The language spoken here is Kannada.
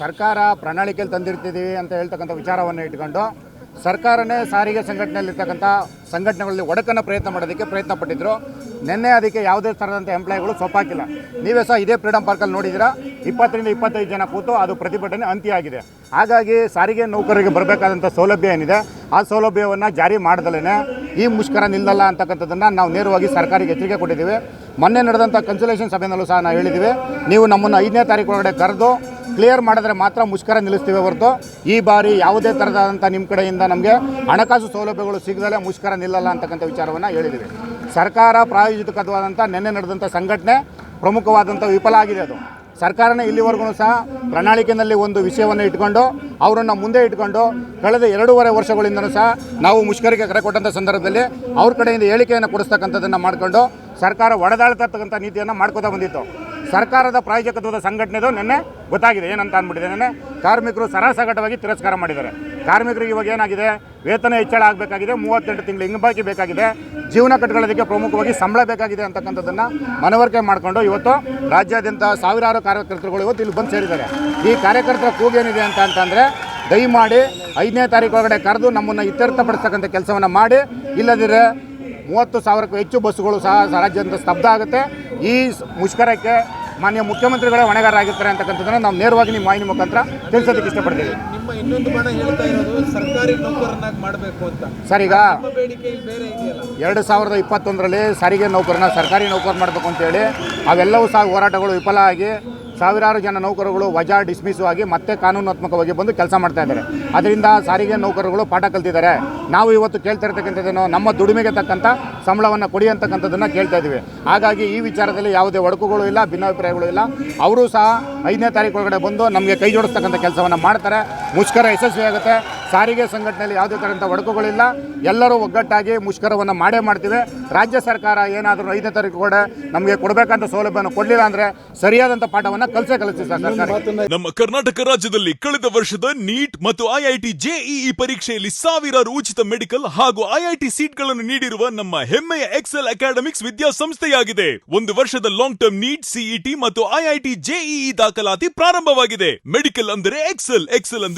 ಸರ್ಕಾರ ಪ್ರಣಾಳಿಕೆಯಲ್ಲಿ ತಂದಿರ್ತಿದ್ದೀವಿ ಅಂತ ಹೇಳ್ತಕ್ಕಂಥ ವಿಚಾರವನ್ನು ಇಟ್ಕೊಂಡು ಸರ್ಕಾರನೇ ಸಾರಿಗೆ ಸಂಘಟನೆಯಲ್ಲಿರ್ತಕ್ಕಂಥ ಸಂಘಟನೆಗಳಲ್ಲಿ ಒಡಕನ್ನು ಪ್ರಯತ್ನ ಮಾಡೋದಕ್ಕೆ ಪ್ರಯತ್ನ ಪಟ್ಟಿದ್ರು. ನಿನ್ನೆ ಅದಕ್ಕೆ ಯಾವುದೇ ಥರದಂಥ ಎಂಪ್ಲಾಯ್ಗಳು ಸೊಪ್ಪಾಕಿಲ್ಲ ನೀವೇ ಸಹ ಇದೇ ಫ್ರೀಡಮ್ ಪಾರ್ಕಲ್ಲಿ ನೋಡಿದ್ದೀರಾ ಇಪ್ಪತ್ತರಿಂದ ಇಪ್ಪತ್ತೈದು ಜನ ಕೂತು ಅದು ಪ್ರತಿಭಟನೆ ಅಂತ್ಯ ಆಗಿದೆ ಹಾಗಾಗಿ ಸಾರಿಗೆ ನೌಕರರಿಗೆ ಬರಬೇಕಾದಂಥ ಸೌಲಭ್ಯ ಏನಿದೆ, ಆ ಸೌಲಭ್ಯವನ್ನು ಜಾರಿ ಮಾಡ್ದಲೇ ಈ ಮುಷ್ಕರ ನಿಲ್ಲಲ್ಲ ಅಂತಕ್ಕಂಥದ್ದನ್ನು ನಾವು ನೇರವಾಗಿ ಸರ್ಕಾರಿಗೆ ಎಚ್ಚರಿಕೆ ಕೊಟ್ಟಿದ್ದೀವಿ. ಮೊನ್ನೆ ನಡೆದಂಥ ಕನ್ಸುಲೇಷನ್ ಸಭೆಯಲ್ಲೂ ಸಹ ನಾವು ಹೇಳಿದ್ದೀವಿ. ನೀವು ನಮ್ಮನ್ನು ಐದನೇ ತಾರೀಕು ಒಳಗಡೆ ಕರೆದು ಕ್ಲಿಯರ್ ಮಾಡಿದ್ರೆ ಮಾತ್ರ ಮುಷ್ಕರ ನಿಲ್ಲಿಸ್ತೀವಿ ಹೊರತು. ಈ ಬಾರಿ ಯಾವುದೇ ಥರದಾದಂಥ ನಿಮ್ಮ ಕಡೆಯಿಂದ ನಮಗೆ ಹಣಕಾಸು ಸೌಲಭ್ಯಗಳು ಸಿಗದಲ್ಲೇ ಮುಷ್ಕರ ನಿಲ್ಲಲ್ಲ ಅಂತಕ್ಕಂಥ ವಿಚಾರವನ್ನು ಹೇಳಿದ್ದೀವಿ ಸರ್ಕಾರ ಪ್ರಾಯೋಜಿತವಾದಂಥ ನಿನ್ನೆ ನಡೆದಂಥ ಸಂಘಟನೆ ಪ್ರಮುಖವಾದಂಥ ವಿಫಲ ಆಗಿದೆ ಅದು. ಸರ್ಕಾರನೇ ಇಲ್ಲಿವರೆಗೂ ಸಹ ಪ್ರಣಾಳಿಕೆಯಲ್ಲಿ ಒಂದು ವಿಷಯವನ್ನು ಇಟ್ಕೊಂಡು, ಅವರನ್ನು ಮುಂದೆ ಇಟ್ಕೊಂಡು, ಕಳೆದ ಎರಡೂವರೆ ವರ್ಷಗಳಿಂದಲೂ ಸಹ ನಾವು ಮುಷ್ಕರಿಗೆ ಕರೆ ಕೊಟ್ಟಂಥ ಸಂದರ್ಭದಲ್ಲಿ ಅವ್ರ ಕಡೆಯಿಂದ ಹೇಳಿಕೆಯನ್ನು ಕೊಡಿಸ್ತಕ್ಕಂಥದ್ದನ್ನು ಮಾಡಿಕೊಂಡು ಸರ್ಕಾರ ಒಡೆದಾಳ್ತಕ್ಕಂಥ ನೀತಿಯನ್ನು ಮಾಡ್ಕೋತಾ ಬಂದಿತ್ತು. ಸರ್ಕಾರದ ಪ್ರಾಯೋಜಕತ್ವದ ಸಂಘಟನೆದು ನೆನ್ನೆ ಗೊತ್ತಾಗಿದೆ. ಏನಂತ ಅಂದ್ಬಿಟ್ಟಿದೆ. ನಿನ್ನೆ ಕಾರ್ಮಿಕರು ಸರಾಸಗಟವಾಗಿ ತಿರಸ್ಕಾರ ಮಾಡಿದ್ದಾರೆ. ಕಾರ್ಮಿಕರಿಗೆ ಇವಾಗ ಏನಾಗಿದೆ? ವೇತನ ಹೆಚ್ಚಳ ಆಗಬೇಕಾಗಿದೆ. ಮೂವತ್ತೆಂಟು ತಿಂಗಳು ಹಿಂಬಾಕಿ ಬೇಕಾಗಿದೆ. ಜೀವನ ಕಟ್ಕೊಳ್ಳೋದಕ್ಕೆ ಪ್ರಮುಖವಾಗಿ ಸಂಬಳ ಬೇಕಾಗಿದೆ ಅಂತಕ್ಕಂಥದ್ದನ್ನು ಮನವರಿಕೆ ಮಾಡಿಕೊಂಡು ಇವತ್ತು ರಾಜ್ಯಾದ್ಯಂತ ಸಾವಿರಾರು ಕಾರ್ಯಕರ್ತರುಗಳು ಇವತ್ತು ಇಲ್ಲಿ ಬಂದು ಸೇರಿದ್ದಾರೆ. ಈ ಕಾರ್ಯಕರ್ತರ ಕೂಗೇನಿದೆ ಅಂತ ಅಂತಂದರೆ ದಯಮಾಡಿ ಐದನೇ ತಾರೀಕು ಒಳಗಡೆ ಕರೆದು ನಮ್ಮನ್ನು ಇತ್ಯರ್ಥಪಡಿಸ್ತಕ್ಕಂಥ ಕೆಲಸವನ್ನು ಮಾಡಿ. ಇಲ್ಲದಿದ್ದರೆ ಮೂವತ್ತು ಸಾವಿರಕ್ಕೂ ಹೆಚ್ಚು ಬಸ್ಸುಗಳು ಸಹ ರಾಜ್ಯದಿಂದ ಸ್ತಬ್ಧ ಆಗುತ್ತೆ. ಈ ಮುಷ್ಕರಕ್ಕೆ ಮಾನ್ಯ ಮುಖ್ಯಮಂತ್ರಿಗಳೇ ಹೊಣೆಗಾರರಾಗಿರ್ತಾರೆ ಅಂತಕ್ಕಂಥದ್ದನ್ನು ನಾವು ನೇರವಾಗಿ ನಿಮ್ಮ ವಾಹಿನಿ ಮುಖಾಂತರ ತಿಳಿಸೋದಕ್ಕೆ ಇಷ್ಟಪಡ್ತೀವಿ. ನಿಮ್ಮ ಇನ್ನೊಂದು ಬಣ ಹೇಳ್ತಾ ಇರೋದು ಸರ್ಕಾರಿ ನೌಕರನಾಗಿ ಮಾಡಬೇಕು ಅಂತ. ಸರ್ ಈಗ ಎರಡು ಸಾವಿರದ ಇಪ್ಪತ್ತೊಂದರಲ್ಲಿ ಸಾರಿಗೆ ನೌಕರನ ಸರ್ಕಾರಿ ನೌಕರ ಮಾಡಬೇಕು ಅಂತೇಳಿ ಅವೆಲ್ಲವೂ ಸಹ ಹೋರಾಟಗಳು ವಿಫಲ ಆಗಿ ಸಾವಿರಾರು ಜನ ನೌಕರುಗಳು ವಜಾ ಡಿಸ್ಮಿಸ್ ಆಗಿ ಮತ್ತೆ ಕಾನೂನಾತ್ಮಕವಾಗಿ ಬಂದು ಕೆಲಸ ಮಾಡ್ತಾ ಇದ್ದಾರೆ. ಅದರಿಂದ ಸಾರಿಗೆ ನೌಕರುಗಳು ಪಾಠ ಕಲ್ತಿದ್ದಾರೆ. ನಾವು ಇವತ್ತು ಕೇಳ್ತಾ ಇರ್ತಕ್ಕಂಥದ್ದನ್ನು ನಮ್ಮ ದುಡಿಮೆಗೆ ತಕ್ಕಂಥ ಸಂಬಳವನ್ನು ಕೊಡಿ ಅಂತಕ್ಕಂಥದ್ದನ್ನು ಕೇಳ್ತಾ ಇದ್ದೀವಿ. ಹಾಗಾಗಿ ಈ ವಿಚಾರದಲ್ಲಿ ಯಾವುದೇ ಒಡಕುಗಳು ಇಲ್ಲ, ಭಿನ್ನಾಭಿಪ್ರಾಯಗಳು ಇಲ್ಲ. ಅವರು ಸಹ ಐದನೇ ತಾರೀಕು ಒಳಗಡೆ ಬಂದು ನಮಗೆ ಕೈ ಜೋಡಿಸ್ತಕ್ಕಂಥ ಕೆಲಸವನ್ನು ಮಾಡ್ತಾರೆ. ಮುಷ್ಕರ ಯಶಸ್ವಿಯಾಗುತ್ತೆ ಸಾರಿಗೆ ಸಂಘಟನೆಯಲ್ಲಿ ಯಾವುದೇ ಥರದ ಒಡಕುಗಳಿಲ್ಲ. ಎಲ್ಲರೂ ಒಗ್ಗಟ್ಟಾಗಿ ಮುಷ್ಕರವನ್ನು ಮಾಡೇ ಮಾಡ್ತೀವಿ. ರಾಜ್ಯ ಸರ್ಕಾರ ಏನಾದರೂ ಐದನೇ ತಾರೀಕು ಕೂಡ ನಮಗೆ ಕೊಡಬೇಕಂತ ಸೌಲಭ್ಯವನ್ನು ಕೊಡಲಿಲ್ಲ ಅಂದರೆ ಸರಿಯಾದಂಥ ಪಾಠವನ್ನು ಕಲಿಸೇ ಕಲಸಿ ಸರ್ ಸರ್ಕಾರ ನಮ್ಮ ಕರ್ನಾಟಕ ರಾಜ್ಯದಲ್ಲಿ ಕಳೆದ ವರ್ಷದ ನೀಟ್ ಮತ್ತು ಐಐಟಿ ಜೆಇಇ ಪರೀಕ್ಷೆಯಲ್ಲಿ ಸಾವಿರಾರು ಉಚಿತ ಮೆಡಿಕಲ್ ಹಾಗೂ ಐಐಟಿ ಸೀಟ್ಗಳನ್ನು ನೀಡಿರುವ ನಮ್ಮ ಹೆಮ್ಮೆಯ ಎಕ್ಸೆಲ್ ಅಕಾಡೆಮಿಕ್ಸ್ ವಿದ್ಯಾಸಂಸ್ಥೆಯಾಗಿದೆ. ಒಂದು ವರ್ಷದ ಲಾಂಗ್ ಟರ್ಮ್ ನೀಟ್ ಸಿಇಟಿ ಮತ್ತು ಐಐಟಿ ಜೆಇಇ ದಾಖಲಾತಿ ಪ್ರಾರಂಭವಾಗಿದೆ. ಮೆಡಿಕಲ್ ಅಂದರೆ ಎಕ್ಸೆಲ್ ಎಕ್ಸೆಲ್ ಅಂದ್ರೆ